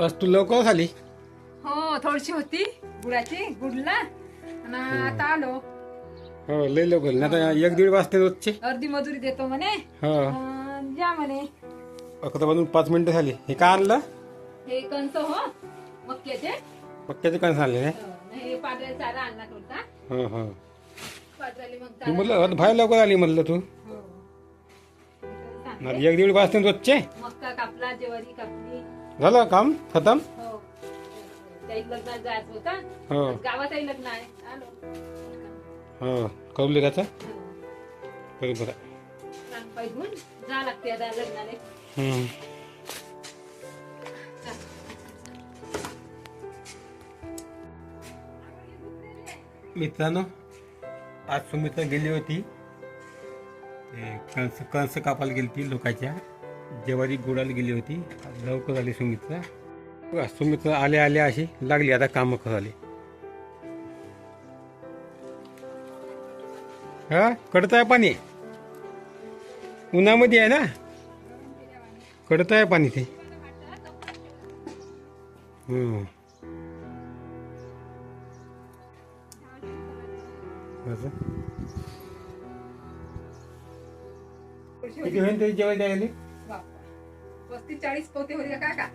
आज तू लवकर आली हो थोडीशी होती. गुळाची गुडला. आणि आता आलो. हो लय लवकर नाही आता एक दीड वाजते रोजचे. अर्धी मजुरी देतो म्हणे. हो. अं, जा म्हणे. अकरा वाजून पाच मिनिटं झाली. हे काय आणलं? हे कंस हो मक्याचे. पक्क्याचे कंस आणले अं, हे पांढऱ्या चारा आणला थोडसा. हो हो. मग तू चारा. म्हणलं आता बाहेर लवकर आली म्हणलं तू. हो. सांगते. नाही एक दीड वाजते रोजचे. मक्का कापला ज्वारी कापली. झालं काम? खतम? हो. त्याही लग्नात जायचं होता. हो. गावातही लग्न आहे. आलो. हो. त्याचं हो. बरोबर आहे. सांग पाय घेऊन जा लागते आता लग्नाले. हम्म. मित्रांनो आज सुमित्रा गेली होती. ते कंस कंस कापायला गेली ती लोकांच्या. जेवारी गुडाला गेली होती. लवकर आली सुमित्रा बघा, सुमित्रा आल्या आल्या अशी लागली. आता कामं करायला हा? कडत आहे पाणी. उन्हामध्ये आहे ना? कडत आहे पाणी ते. असं. किती होईल तरी जेवायला द्यायला पस्तीस चाळीस पोते होते का का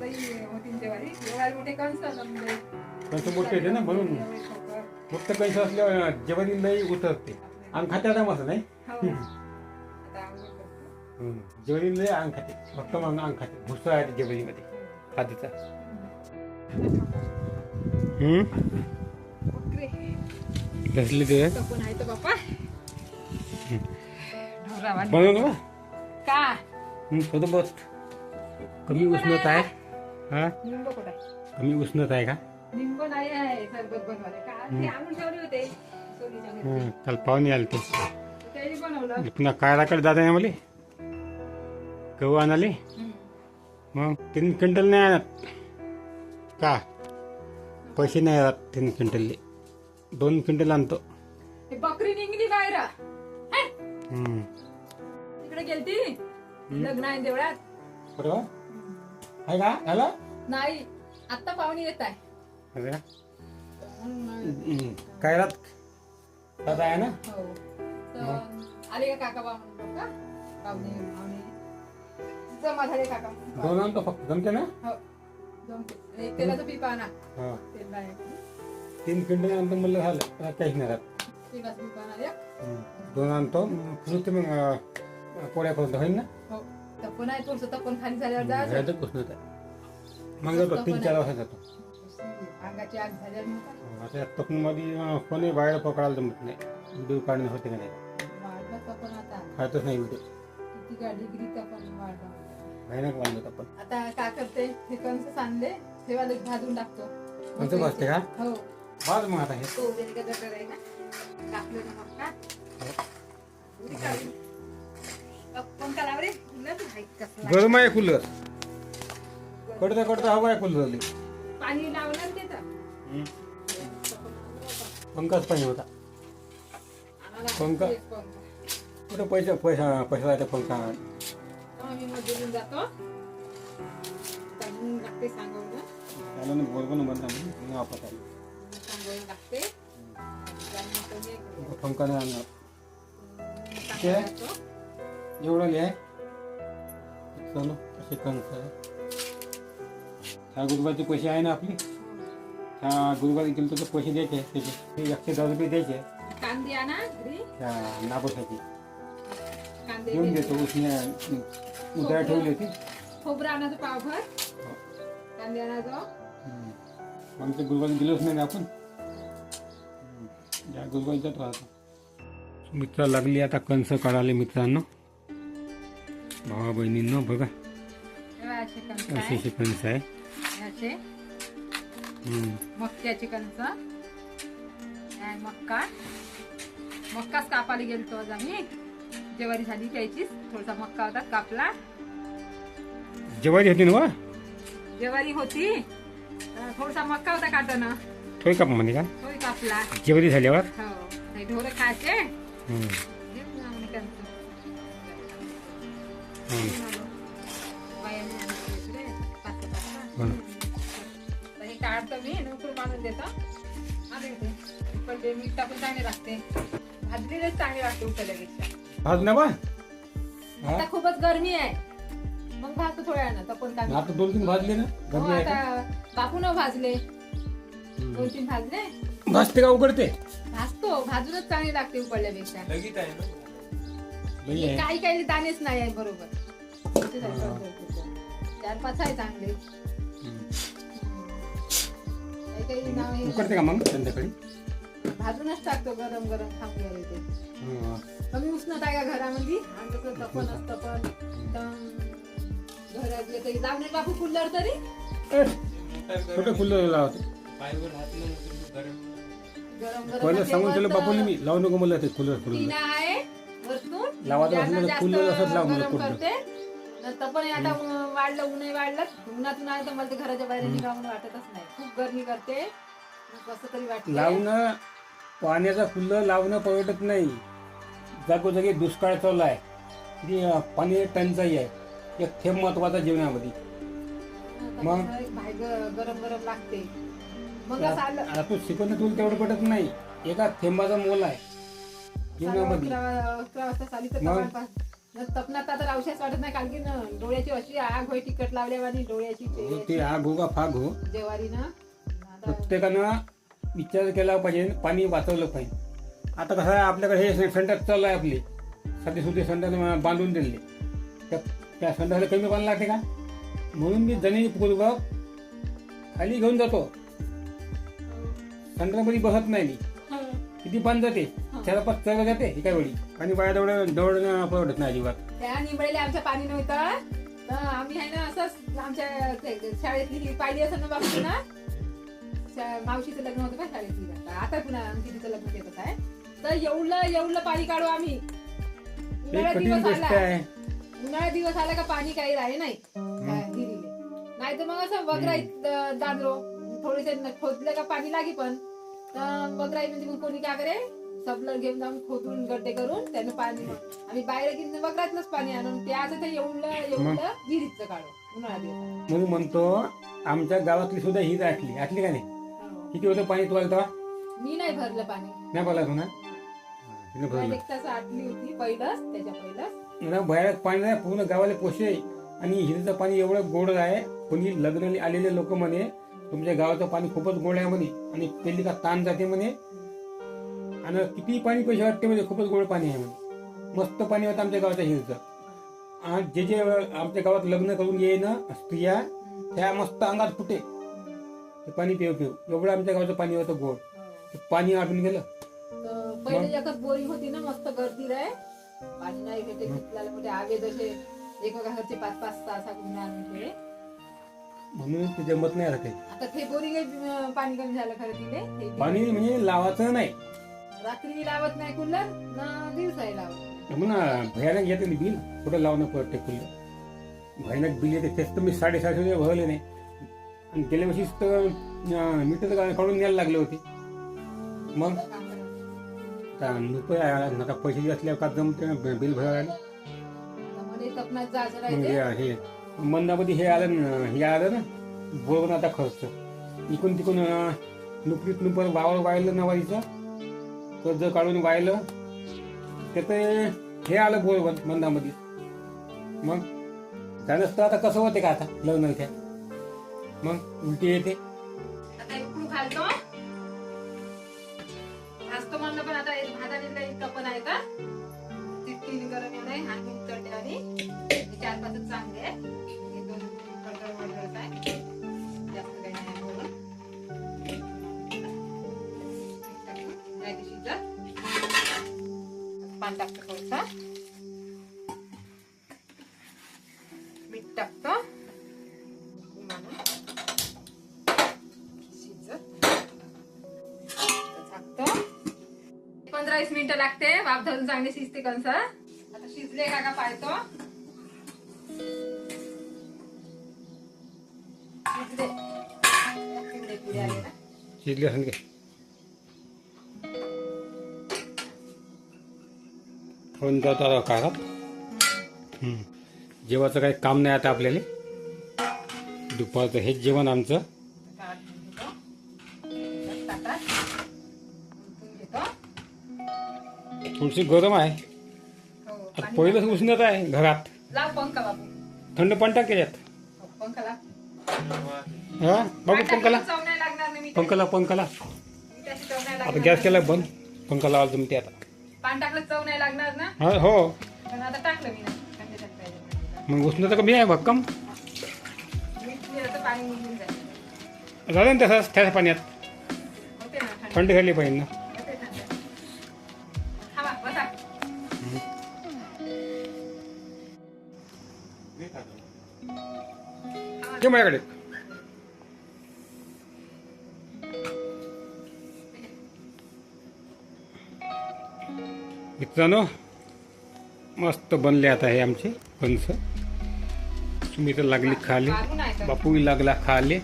लई होती जेवारी जेवायला मोठे कंस मोठे येते ना म्हणून. फक्त कंस असल्यावर जेवारी नाही उतरते. अंग खाते आता मस्त नाही? हो. जेवारी लय अंग खाते. फक्त मग अंग खाते. भुसा आहे जेवारीमध्ये. खादीचा. कसले ते? का? हम्म, थोडं बस. कमी उष्णता आहे? हा? निंब कुठं? आहे? कमी उष्णता आहे का? निंब नाही आहे सरबत बनवायला का ते आणून ठेवले होते. सोनीच्या घरी. हम्म, काल पाहुणे आले ते. त्याने बनवलं. पुन्हा कायराकडे जाता नाही मला गहू आणाले. हम्म. मग तीन क्विंटल नाही आणत. का? पैसे नाही आणत तीन क्विंटलले. दोन क्विंटल आणतो. ते बकरी निघली बाहेर. हे? हम्म. तिकडे गेलती? लग्न आहे देवळात. बरोबर? आहे का? झालं? नाही आता पाहुणे येत आहे. हम्म. कायरात दादा आहे ना? हो. तर आले का काका पाहुणे का पाहुणे पाहुणे. जमा झाले काका. दोन आणतो फक्त. जमते ना? हो. जमते. एक तेलाचं पिपा आणा. हा. तेल आहे. तीन क्विंटल आणतो म्हणलं झालं. काहीच नाही राहत. तेलाचं पिपा आणा. दोन आणतो. मग अं, पोळ्या करून होईल ना? हो. तपन आहे तपन खाली झाल्यावर जायचं? घरातच आहे. मग जातो तीन चार वाजता जातो. अंगाची आग झाल्यावर मग काय? आता तपनमध्ये कोणी बाहेर पकडायला जमत नाही. व्हिडिओ काढणं होते का नाही? वाढलं तपन आता. खातच नाही व्हिडिओ किती गाडी डिग्री तपन वाढलं. भयानक वाढलं आपण आता काय करते? हे कंस सांडले तेव्हा लगेच भाजून टाकतो. कंस भाजते का? हो. बाद मग आता हे. तो का आहे ना. टाकलं ना मग का? उडी काढली. गरम आहे कूलर कडता कडता हवा आहे कूलर पाणी तिथं? पंखाच पाहिजे होता. पंखा? पंखा. कुठं पैसा पैसा पैसा आहे पंखा तेव्हा मी मजुरीला जातो. सांगून लागते सांगून. त्याला बरोबर बनता वापस आली सांगून लागते. जाऊन मग तो हे पंखा नाही आणणार एवढं लिहाय चालू असे कंस आहे ह्या गुरुबाचे पैसे आहे ना आपले? ह्या गुरुबाला गेलो तर पैसे द्यायचे त्याचे. ते एकशे दहा रुपये द्यायचे कांदे आणा कांदे देऊन दे. देतो उसने उद्या ठेवली होती. खोबरं आणायचं पावभर. कांदे आणायचं. दिलोच नाही ना आपण. या गुरुबाला जातो आता मित्र लागली आता कंस काढाले मित्रांनो. भावा बहिणींनो बघा असे असे आहे असे. मक्याचे काय मक्का. मक्काच कापायला गेलतो आज आम्ही. जेवारी झाली त्याचीच थोडासा मक्का होता कापला. जेवारी होती ना जेवारी होती. थोडासा मक्का होता काटणं थोडी काप म्हणे का? तोही कापला. जेवारी झाल्यावर? हो. ढोरं खायचे. हे काढतो मी बांधून देतो. उकळते मीठ टाकून चांगले लागते. भाजलेलेच चांगले लागते बा? आता खूपच गरमी आहे. मग भाजतो थोड्या वेळानं आता दोन तीन भाजले ना? हो, गरमी आहे का? आता भाजले. दोन तीन भाजले. भाजते का उघडते भाजतो. भाजूनच चांगली लागते लई आहे. काही काही दाणेच नाही आहे बरोबर. असे झाले बरोबर. चार पाच आहे चांगले हम्म. काही काही नाव हे उकडते का मग संध्याकाळी भाजूनच टाकतो गरम गरम हा. कमी उष्णता आहे का घरामध्ये तसं तपन असतं पण एकदम घरातले तरी जाऊन बापू कुल्लर तरी छोटं फुलं लावते गरम गरम पहिलं म्हणजे सांगून दिलं बापूने मी लावू नको मला ते फुलं फुलं टीना आहे वरतून असलं तर जास्त असंच लाव मला गरम कुठलं. करते नंतर पण आता ऊन- वाढलं ऊनही वाढलं. उन्हातून आलं तर मला ते घराच्या बाहेर निघावून वाटतच नाही. खूप गरमी करते. मग कसं तरी वाटतं लावणं पाण्याचा फुलं लावणं परवडत नाही. जागोजागी दुष्काळ चालू आहे. अं, पाणी टंचाई आहे. एक थेंब महत्त्वाचा जीवनामध्ये. मग? गरम गरम लागते. मग असं आलं. आता तू शिकवणं तुला तेवढं पडत नाही. एका थेंबाचा मोल आहे. जीवनामध्ये. अकरा वाजता तर मग? न तपनात आता रावशाच वाटत नाही कारण की न डोळ्याची अशी आग होय तिकट लावल्यावानी डोळ्याची हो, ते आग हो का फाग हो? जेवारीनं आता प्रत्येकानं विचार केला पाहिजे पाणी वाचवलं पाहिजे. आता कसं आहे आपल्याकडे हे संडास चालू आहे आपले. सध्या सुधी संडास बांधून दिले. त्या त्या संडासला कमी पाणी लागते का? म्हणून मी जमिनीपूर्वक खाली घेऊन जातो. संडासमध्ये बसत नाही मी. किती पाणी जाते? त्याला पाच चढ जाते एका वेळी आणि बाया दौड दौडणं परवडत नाही अजिबात. त्या निंबळीला आमच्या पाणी नव्हतं. तर आम्ही आहे ना असंच आमच्या ते शाळेतली ही पाहिली असं ना बापू ना शा- मावशीचं लग्न होतं का शाळेतली. आता आता पुन्हा आमची तिचं लग्न आहे. तर एवढं एवढं पाणी काढू आम्ही. कठीण दिवस गोष्ट आला. आहे. दिवस आला का पाणी काही राहे नाही. नाही. तर मग असं वगराई दांदरो थोडेसे न- खोदलं का पाणी लागी पण. तर वगराई म्हणजे मग कोणी काय करे? सबलर घेऊन जाऊन खोदून गड्डे करून त्यानं पाणी आम्ही बाहेर घेऊन वगरातलंच पाणी आणून त्याचं ते एवढं एवढं विहिरीचं काढू उन्हाळ्यात. म्हणून म्हणतो आमच्या गावातली सुद्धा ही आटली आटली का नाही? हो. किती होतं पाणी तुम्हाला तेव्हा? मी नाही भरलं पाणी. नाही बोला तू ना? तिने भरलं. एक तास आटली होती पहिलंच त्याच्या पहिलंच. ना बाहेर पाणी नाही पूर्ण गावाला पोषे आणि हिरीचं पाणी एवढं गोड आहे कोणी लग्न आलेले लोक म्हणे तुमच्या गावाचं पाणी खूपच गोड आहे म्हणे. आणि पेली का ताण जाते म्हणे. आणि किती पाणी पैसे वाटते म्हणजे खूपच गोड पाणी आहे मस्त पाणी होतं आमच्या गावाच्या हिरीचं आणि जे जे आमच्या गावात लग्न करून येईन स्त्रिया त्या मस्त अंगात फुटे. ते पाणी पिऊ पिऊ. एवढं आमच्या गावाचं पाणी होतं गोड. ते पाणी आटून गेलं. तर पहिले एकच बोरिंग होती ना मस्त गर्दी रे. पाणी नाही भेटे घेतलेलं म्हणजे आवे जसे एका घरचे पाच पाच सहा सहा गुन्हे आणून ठेवले म्हणून ते जमत नाही आता काही. आता ते बोरिंग पाणी कमी झालं खरं तिथे पाणी म्हणजे लावायचं नाही. रात्री लावत नाही कूलर ना दिवसाही लावत नाही. म्हणून भयानक येते बिल. कुठं लावणं पडते खुल्लं भयानक बिल येते. तेच तर मी साडेसहाशे रुपये भरले नाही. आणि गेल्या वर्षीच तर मीटर काढून न्यायला लागले होते. मग? आता काम करावं. आता रुपये आता पैसे असल्यावर का जमते बिल भरायला आता मध्ये तपनात जायचं मग राहते हे हे मंदामध्ये हे आलं ना हे आलं ना बोलून आता खर्च. इकडून तिकडून अं, नुकरीत नुपर वावर वाहिलं नवारीचं. कर्ज काढून वाहिलं त्याचं हे आलं बोल बंधामध्ये मग? त्यानंच तर आता कसं होते का आता लग्न त्या मग उलटी येते. आता इकडून घालतो. भाजतो म्हणलं पण आता एक भाजाने इतका पण आहे का? तितकी गरम येऊ हात उचलते आणि चार पाच चांगले टाकतो थोडसा. मीठ टाकतो पंधरा वीस मिनिटं लागते. वाफ धरून चांगली शिजते कंस आता शिजले का का पाहतो शिजले शिजले फोन जातो राव काय जेवायचं काही काम नाही आता आपल्याला. दुपारचं हेच जेवण आमचं. थोडीशी गरम आहे. आता पहिलंच उष्णत आहे घरात. थंड पण टाकेल्यात हा? बघू पंखाला पंखाला पंखाला आता गॅस केला बंद. पंखा लावाल तुम्ही ते आता. पाणी टाकलं चव नाही लागणार ना? हा हो. पण आता टाकलं मी ना थंड थंड पाहिजे. मग उष्णता कमी आहे भक्कम. मीठ दिलं तर पाणी निघून जाईल. झालं ना तसंच त्याच पाण्यात. होते ना थंड. थंड झाली पाहिजे ना. होते थंड. थांबा बसा. ये माझ्याकडे. मित्रांनो मस्त बनले आता हे आमचे कणस तुम्ही तर लागली खाले. बापूही लागला खाले.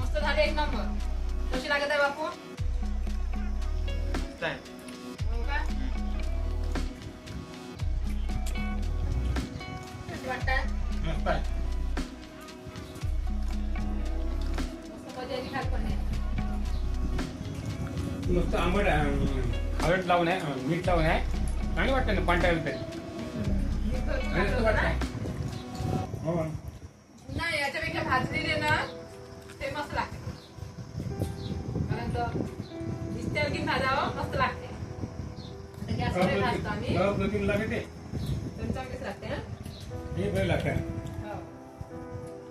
मस्त हो मस्त आंबट आहे. हळद लावून आहे मीठ लावून आहे. चांगलं वाटतं ना पांढऱ्या तरी वाटतं. हो. नाही याच्यापेक्षा भाजलेले ना ते मस्त लागते. कारण तो दिसत्यावर की भाजावं मस्त लागते. गॅसवर भाजतो आम्ही. गव्हा प्रोटीन लागते? हे बरं लागतं.